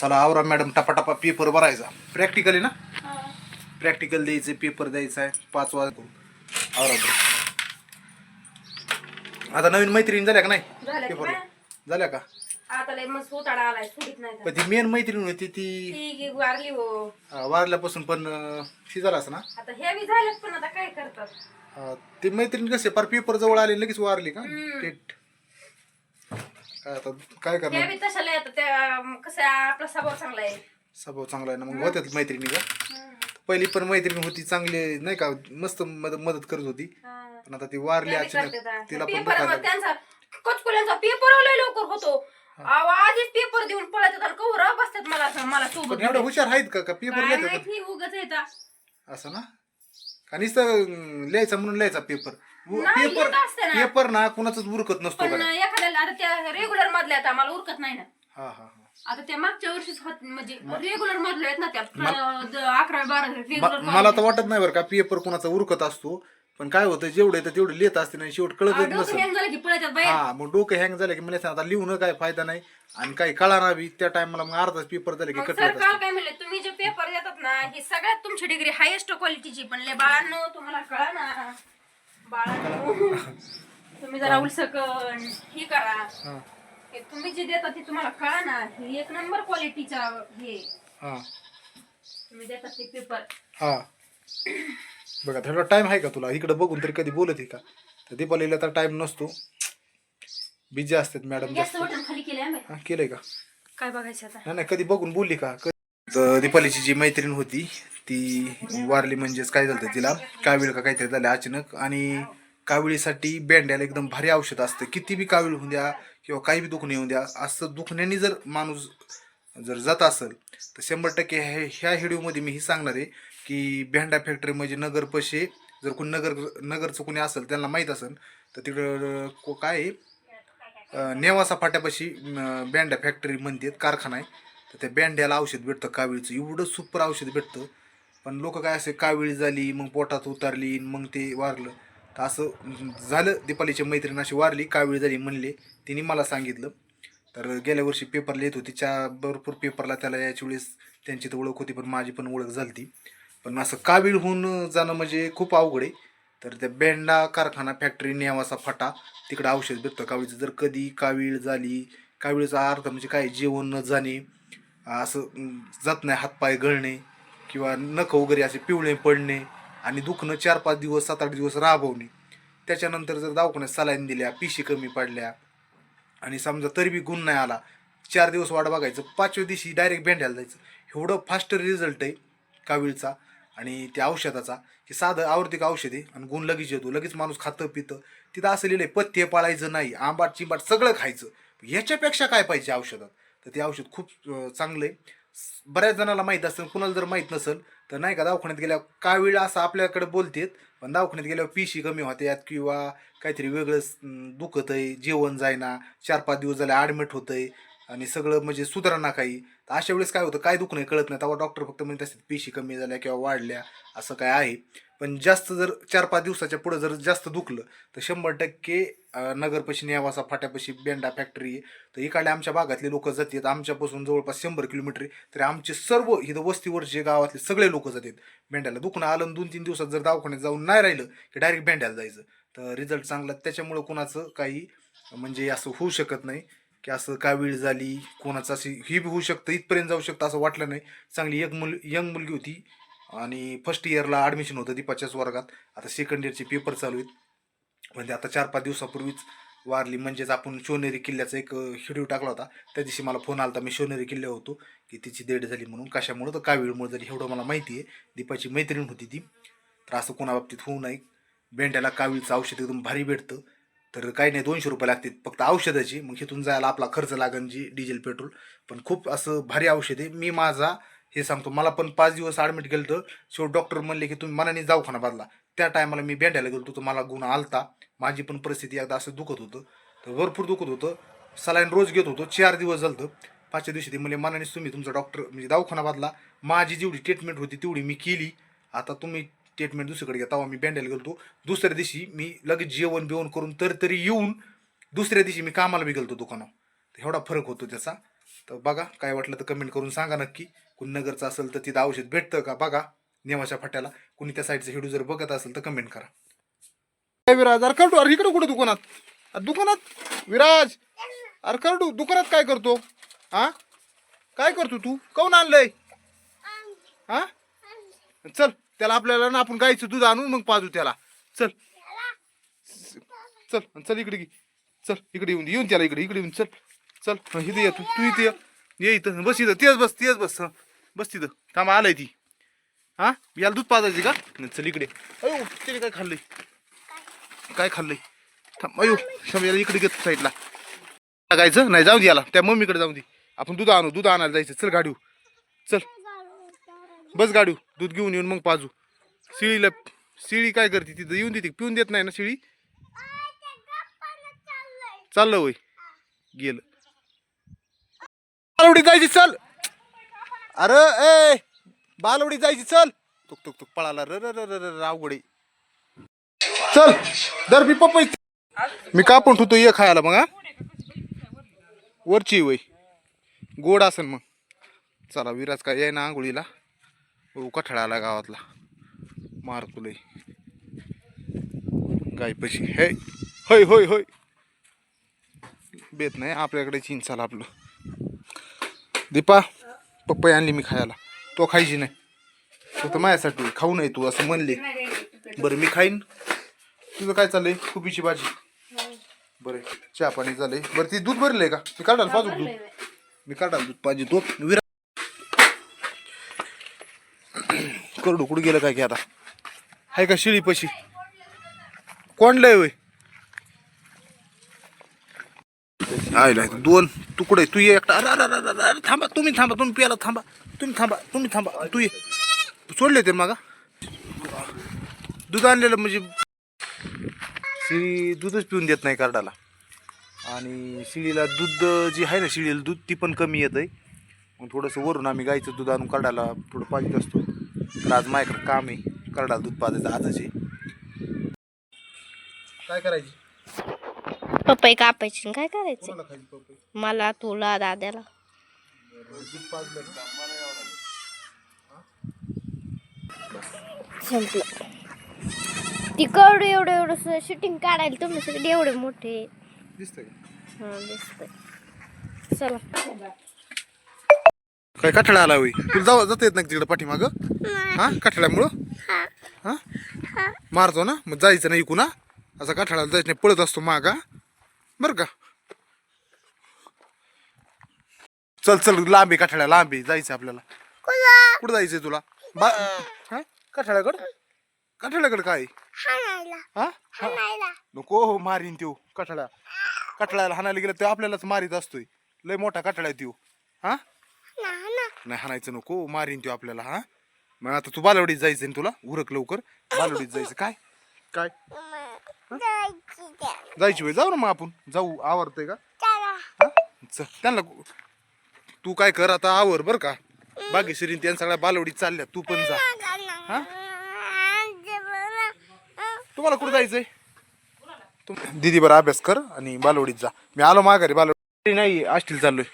चला आवरा मॅडम टपाटपा पेपर भरायचा. प्रॅक्टिकल आहे ना. प्रॅक्टिकल द्यायचं पेपर द्यायचा आहे. पाच वाजता आवरा बरं. आता नवीन मैत्रीण झाल्या का नाही? की पेपर? झाल्या का? आता लय आलाय नाही पण ती मेन मैत्रीण होती ती ती गी वारली हो. अं, वारल्यापासून पण अं, शी झाला असं ना? आता हे बी झालेत पण आता काय करतात? अं, ती मैत्रीण कसे पार पेपर जवळ आले लगेच वारली का. टेट. काय आता काय करणार? बी तशाला येतात त्या कसं आपला स्वभाव चांगला आहे. स्वभाव चांगला आहे ना मग होत्यात मैत्रिणी का. पहिली पण मैत्रीण होती चांगली नाही का मस्त मदत मदत करत होती. हा. पण आता ती वारली त्या बी अचानक. तिला पण पेपर मग. त्यांचा कचकुल्यांचा पेपर लय लवकर होतो. अहो, आधीच पेपर देऊन पळत येतात कवर बसतात मला मला सोबत. पण हुशार आहेत का का पेपर काय लिहितात? माहिती उगाच येतात असं ना? का नुसतं अं, लिहायचा म्हणून लिहायचा पेपर? नाही, पेपर लिहित असते ना. पेपर ना कुणाचाच उरकत नसतो पण का एखाद्याला आता त्या रेग्युलर मधल्या आता मला उरकत नाही ना. हा हा हा. आता त्या मागच्या वर्षीच होत म्हणजे रेग्युलर मधल्या आहेत ना त्या. अकरावी म- मला तर वाटत नाही बरं का पेपर कुणाचा उरकत असतो. पण काय होतं जेवढे तर तेवढे लिहित असते नाही शेवट कळतच डोकं नसेल. हँग झालं की पळतात बाहेर. हा मग डोकं हँग झालं की मला सांग, आता लिहून काय फायदा नाही. आणि काही कळणार बी त्या टायमाला मग अर्धाच पेपर झाले की मग सरकार काय म्हणले तुम्ही जे पेपर देतात ना ही सगळ्यात तुमची डिग्री हायेस्ट क्वालिटीची पण ले बाळांनो तुम्हाला कळा ना. बाळांनो. तुम्ही जरा उलसकन ही करा. हा. हे तुम्ही जे देता ते तुम्हाला कळा ना ही एक नंबर क्वालिटीचा हे. हा. तुम्ही देतात ते पेपर. हा. बघा थोडा टाइम आहे का तुला? इकडे बघून तरी कधी बोलत आहे का? तर दीपालीला तर टाइम नसतो. बिझी असतात मॅडम बटन खाली आम्ही. हा केलंय का? काय बघायचं आता? नाही नाही कधी बघून बोलली का? कधी- तर दीपालीची जी मैत्रीण होती ती वारली म्हणजेच काय झालं तिला? कावीळ का काहीतरी झालं अचानक आणि काविळीसाठी बेंड्याला एकदम भारी औषध असतं. किती बी कावीळ होऊ द्या किंवा काही बी दुखणे येऊ द्या असं दुखण्याने जर माणूस जर जात असेल तर शंभर टक्के हे ह्या व्हिडिओमध्ये मी ही सांगणार आहे की भेंडा फॅक्टरी म्हणजे नगर जर कोण नगर नगरचं कोणी असेल त्यांना माहीत असेल तर तिकडं को- काय आहे, नेवासा फाट्यापाशी बँड्या फॅक्टरी म्हणतात कारखाना आहे. तर त्या बँड्याला औषध भेटतं कावीळचं. एवढं सुपर औषध भेटतं. पण लोक काय असे कावीळ झाली मग पोटात उतारली मग ते वारलं. तर असं झालं? दीपालीच्या मैत्रीण अशी वारली कावीळ झाली म्हणले तिने मला सांगितलं. तर गेल्या वर्षी पेपर लिहित होती च्या भरपूर पेपरला त्याला याच्या वेळेस त्यांची तर ओळख होती पण माझी पण ओळख झाली ती पण असं कावीळ होऊन जाणं म्हणजे खूप अवघड आहे. तर त्या बेंडा कारखाना फॅक्टरी नेवासा फाटा तिकडं औषध भेटतं कावीळचं जर कधी कावीळ झाली कावीळचा अर्थ म्हणजे काय? जेवण न जाणे असं जात नाही हातपाय गळणे किंवा नख वगैरे असे पिवळे पडणे आणि दुखणं चार पाच दिवस सात आठ दिवस राबवणे. त्याच्यानंतर जर दवाखान्यात सलाईन दिल्या पिशी कमी पडल्या आणि समजा तरी बी गुण नाही आला चार दिवस वाट बघायचं पाचव्या दिवशी डायरेक्ट भेंड्याला जायचं. एवढं फास्ट रिझल्ट आहे कावीळचा आणि त्या औषधाचा की साधं आवर्तिक औषध आहे आणि गुण लगेच येतो. लगेच माणूस खातं पितं. तिथं असं लिहिलं आहे पथ्य पाळायचं नाही आंबाट चिंबाट सगळं खायचं. ह्याच्यापेक्षा काय पाहिजे औषधात? तर ते औषध खूप चांगलं आहे. बऱ्याच जणाला माहीत असतं कुणाला जर माहीत नसेल तर नाही का दवाखान्यात गेल्यावर कावीळ असं आपल्याकडे बोलतेत पण दवाखान्यात गेल्यावर पिशी कमी होत्यात किंवा काहीतरी वेगळंच दुखत आहे जेवण जायना चार पाच दिवस झाले ॲडमिट होतंय आणि सगळं म्हणजे सुधारणा काही. तर अशा वेळेस काय होतं काय दुखणं कळत नाही. तेव्हा डॉक्टर फक्त म्हणत असतात पेशी कमी झाल्या किंवा वाढल्या असं काय आहे. पण जास्त जर चार पाच दिवसाच्या पुढं जर जास्त दुखलं तर शंभर टक्के नगरपशी नगरपाशी नेवासा फाट्यापाशी बेंडा फॅक्टरी आहे. तर इकडे आमच्या भागातले लोक जातात आमच्यापासून जवळपास शंभर किलोमीटर आहे. तर आमचे सर्व इथं वस्तीवरचे गावातले सगळे लोक जातात बेंड्याला. दुखणं आलं दोन तीन दिवसात जर दवाखान्यात जाऊन नाही राहिलं की डायरेक्ट बेंड्याला जायचं. तर रिझल्ट चांगला. त्याच्यामुळं कोणाचं काही म्हणजे असं होऊ शकत नाही. की असं कावीळ झाली कोणाचं अशी ही बी होऊ शकतं इथपर्यंत जाऊ शकतं असं वाटलं नाही. चांगली एक मुल यंग मुलगी होती आणि फर्स्ट इयरला ॲडमिशन होतं दीपाच्याच वर्गात. आता सेकंड इयरचे पेपर चालू आहेत. म्हणजे आता चार पाच दिवसापूर्वीच वारली. म्हणजेच आपण शिवनेरी किल्ल्याचा एक व्हिडिओ टाकला होता. त्या दिवशी मला फोन आला होता मी शिवनेरी किल्ल्यावर होतो की तिची डेट झाली म्हणून. कशामुळं? तर कावीळमुळे झाली? एवढं मला माहिती आहे. दीपाची मैत्रीण होती ती. तर असं कोणाबाबतीत होऊ नये भेंड्याला कावीळचं औषध एकदम भारी भेटतं. तर काही नाही दोनशे रुपये लागतील फक्त औषधाची. मग इथून जायला आपला खर्च लागन जी डिझेल पेट्रोल. पण खूप असं भारी औषध आहे. मी माझा हे सांगतो मला पण पाच दिवस ॲडमिट केलं तर शेवट डॉक्टर म्हणले की तुम्ही मनाने दवाखाना बदला. त्या टायमाला मी भेटायला गेलो तर मला गुण आलता. माझी पण परिस्थिती एकदा असं दुखत होतं. तर भरपूर दुखत होतं. सलाईन रोज घेत होतो. चार दिवस झालं होतं. पाचव्या दिवशी ते म्हणजे मनाने तुम्ही तुमचा डॉक्टर म्हणजे दवाखाना बदला. माझी जेवढी ट्रीटमेंट होती तेवढी मी केली. आता तुम्ही ट्रीटमेंट दुसरीकडे घ्या तेव्हा मी बँडेल गेलो दुसऱ्या दिवशी मी लगेच जेवण बिवण करून तर तरी येऊन दुसऱ्या दिवशी मी कामाला बी गेलो दुकानावर. तर एवढा फरक होतो त्याचा. तर बघा काय वाटलं तर कमेंट करून सांगा नक्की. कुणी नगरचं असेल तर तिथं औषध भेटतं का? बघा नेवाच्या फाट्याला. कुणी त्या साईडचं हिडू जर बघत असेल तर कमेंट करा. काय विराज अरे करतो. अरे इकडे कुठं दुकानात? दुकानात? विराज अरे करतो. दुकानात काय करतो? हा काय करतो तू? काऊन आणलंय? हा चल. त्याला आपल्याला ना आपण गाईचं दूध आणून मग पाजू त्याला. चल. चल आणि चल इकडे घे. चल इकडे येऊन दे. येऊन त्याला इकडे इकडे येऊन चल. चल हं, इथे ये तू. तू इथे ये. ये इथं. बस इथं. तेच बस तेच बस हं. बस तिथं. थांबा आलाय ती. हा? याला दूध पाजायची का? नाही, चल इकडे. अयो त्याने काय खाल्लंय? काय खाल्लंय? थांब अयो शम याला इकडे घेतो साईडला. लागायचं? नाही जाऊ दे याला. त्या मम्मीकडे जाऊ दे. आपण दूध आणू. दूध आणायला जायचं. चल गाडीव चल. बस गाडीव दूध घेऊन येऊन मग पाजू. शिळीला शिळी काय करते तिथं येऊन देते. पिऊन देत नाही ना शिळी? चाललं होय गेलं. बालवडी जायची चल. अरे ए बालवडी जायची चल. तुक तुक तुक पळाला. र र र र र चल दर मी पपई मी कापून ठेवतो ये खायला मग हा. वरची वय. गोड असेल मग. चला विराज काय याय ना आंघोळीला? कठाळा आला गावातला. मारतो लय गायपशी. हे होय होय होय. बेत नाही आपल्याकडे चिंचाला आपलं. दीपा पप्पई आणली मी खायला. तो खायची नाही. फक्त माझ्यासाठी खाऊ नाही तू असं म्हणले. बरं मी खाईन. तुझं काय चाललंय? खुबीची भाजी. बरं चहा पाणी झालंय. बरं ती दूध भरलंय का? मी काढाल पाजू दूध. मी काढाल दूध पाहिजे तो करडू कुठं गेलं काय की आता? आहे का शिळी पशी कोण लय वय आयला दोन तुकडे तू ये एकटा. अरे अरे अरे अरे अरे थांबा तुम्ही थांबा तुम्ही प्याला थांबा. तुम्ही थांबा तुम्ही थांबा तू ये. सोडले ते मागा? दूध आणलेलं म्हणजे शिळी दूधच पिऊन देत नाही कार्डाला. आणि शिळीला दूध जी आहे ना शिळीला दूध ती पण कमी येत आहे मग थोडंसं वरून आम्ही गाईचं दूध आणून कार्डाला थोडं पाजत असतो. तर आज माझ्याकडे काम आहे कार्डाला दूध पाजायचं आजच आहे काय करायची? पपई कापायची आणि काय करायचं? कोणाला खायची पपई? मला तुला दाद्याला दूध पाजलं ना संपलं. तिकड एवढं एवढं शूटिंग काढायला तुम्ही सगळे एवढे मोठे दिसतंय हा दिसतंय. चला. काय कठडा आला होई तुला जाऊ जाता येत नाही तिकडे पाठीमाग? हा? कठड्यामुळं? हा. मारतो ना? मग जायचं नाही इकून हा? असा कठड्याला जायचं नाही पळत असतो मागा बर का? चल चल लांबी कठड्या लांबी जायचं आपल्याला. कुठं? जायचंय तुला? बा हा? कठड्याकड? कठड्याकड काय? हा? नको हो मारीन त्यो कठड्या. कठड्याला हाणायला गेलं ते आपल्यालाच मारीत असतोय. लय मोठा कठडा आहे त्यो. हा? नाही हाणायचं नको मारीन तो आपल्याला हा? मग आता तू बालवडीत जायचं ना तुला? उरक लवकर. बालवडीत जायचं काय? काय? जायची वेळ जाऊ ना मग आपण. जाऊ आवरतंय का? हा? चल त्यांना तू काय कर आता आवर बर का. बागेश्वरीन त्या सगळ्या बालवडीत चालल्या तू पण जा. हा? तुम्हाला कुठं जायचंय? तुम दीदी बरं अभ्यास कर आणि बालवडीत जा. मी आलो माघारी बालवडी नाही आष्टील चाललोय.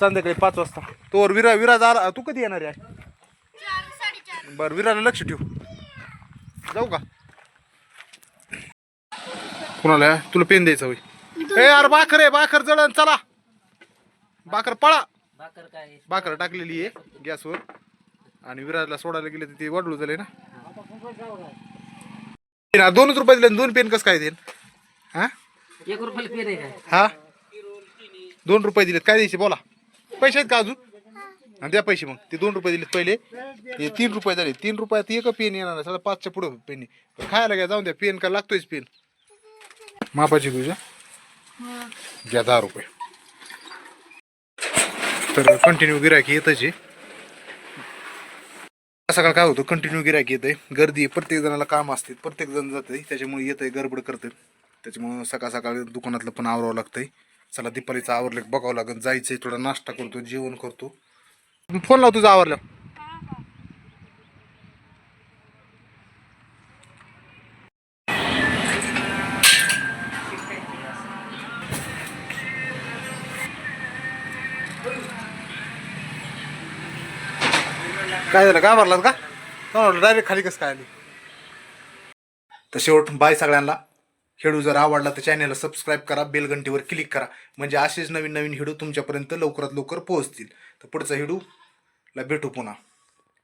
संध्याकाळी पाच वाजता. तोवर विरा विराज आला तू कधी येणार आहे? बर विराला लक्ष ठेव. जाऊ का? कुणाला? तुला पेन द्यायचा होय. ए अरे बाकर आहे बाकर जळण. चला. बाकर पळा. बाकर टाकलेली आहे गॅसवर. आणि विराजला सोडायला गेले तर ते वाढलू झाले ना. ना, दोनच रुपये दिले दोन पेन कसं काय देईन? हा? एक रुपयाला पेन आहे हा? दोन रुपये दिलेत. काय द्यायचे? बोला. पैसे आहेत का अजून? आणि द्या पैसे मग. ते दोन रुपये दिलेत पहिले. हे तीन रुपये झाले. तीन रुपयात एक पेन येणार नाही. सगळं पाचच्या पुढं पेन खायला घ्या जाऊन द्या. पेन का लागतोयच पेन? मापाची तुझ्या? घ्या दहा रुपये. तर कंटिन्यू गिरायकी येतच आहे. सकाळ काय होतं? कंटिन्यू गिरायक येत आहे गर्दी आहे. प्रत्येक जणाला काम असते. प्रत्येक जण जात आहे त्याच्यामुळे येत आहे गडबड करते त्याच्यामुळं सकाळ सकाळ दुकानातलं पण आवरावं लागतंय. चला दिपालीचं आवरले बघावं लागेल जायचं थोडा नाश्ता करतो जेवण करतो. फोन लाव तुझा आवरल्या काय झालं का? भरलात का डायरेक्ट खाली कसं काय आली? तर शेवट बाय सगळ्यांना हेडू जर आवडला तर चॅनलला सबस्क्राईब करा बेलघंटीवर क्लिक करा. म्हणजे असेच नवीन नवीन हिडू तुमच्यापर्यंत लवकरात लवकर पोहोचतील. तर पुढचा हिडूला भेटू पुन्हा.